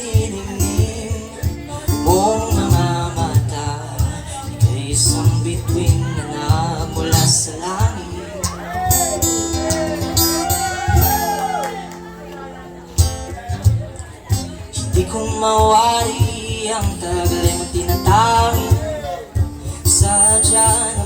dinignim Buong mga mata Ika'y isang bituin na namula sa langit. Hindi ko mawari ang tagal ay magtinatangin Sadya na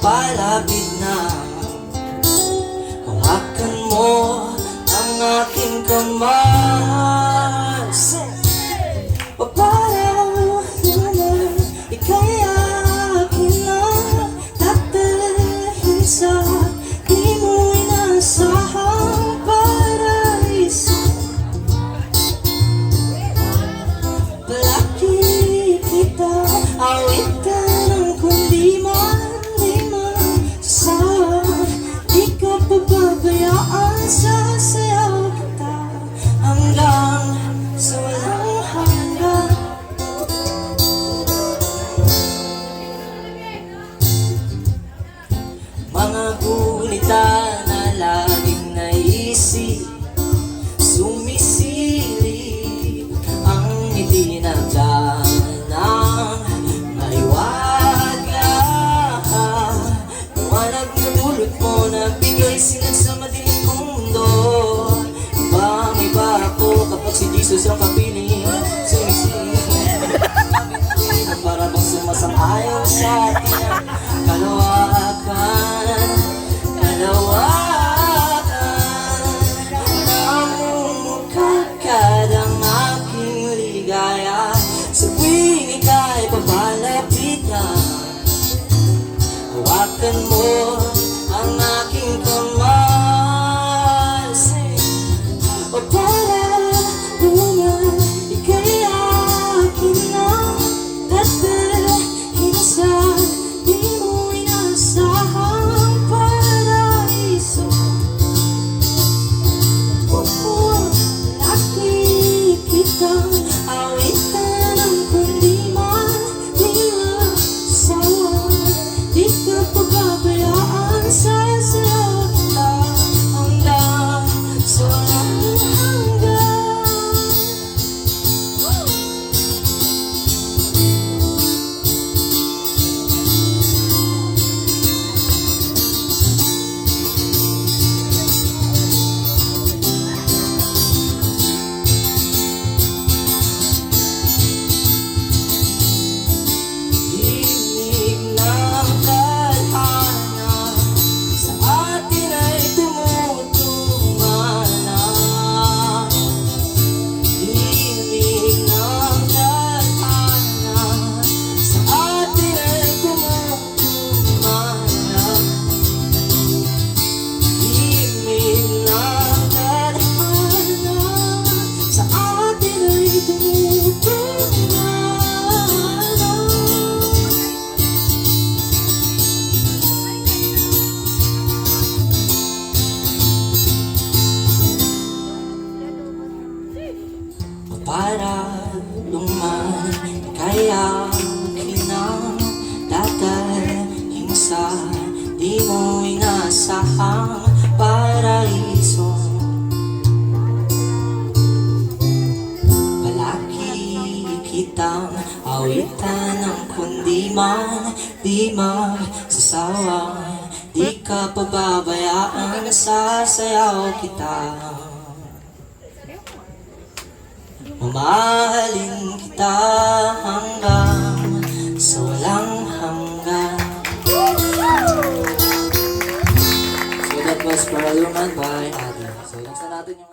ka'y papalapit na. Hawakan mo ang aking kamay Mga gunita na laging naisip. Sumisilip ang itinagdanang maliwaga Liwanag na dulot mo na bigay sinag sa madilim mundo. Ibang iba ako kapag si Jesus ang kapiling Sumisilip. Para bang sumasang-ayon sa atin Mo ang aking Para luman kaya kinang dadaling sa di mo inasahang paraiso. Palagi kitang awitan ng kundi man di magsasawa. Di ka pababayaan sasayaw kita Mamahalin kita hanggang sa walang hanggan So that was Paraluman by Adi. So next na natin yung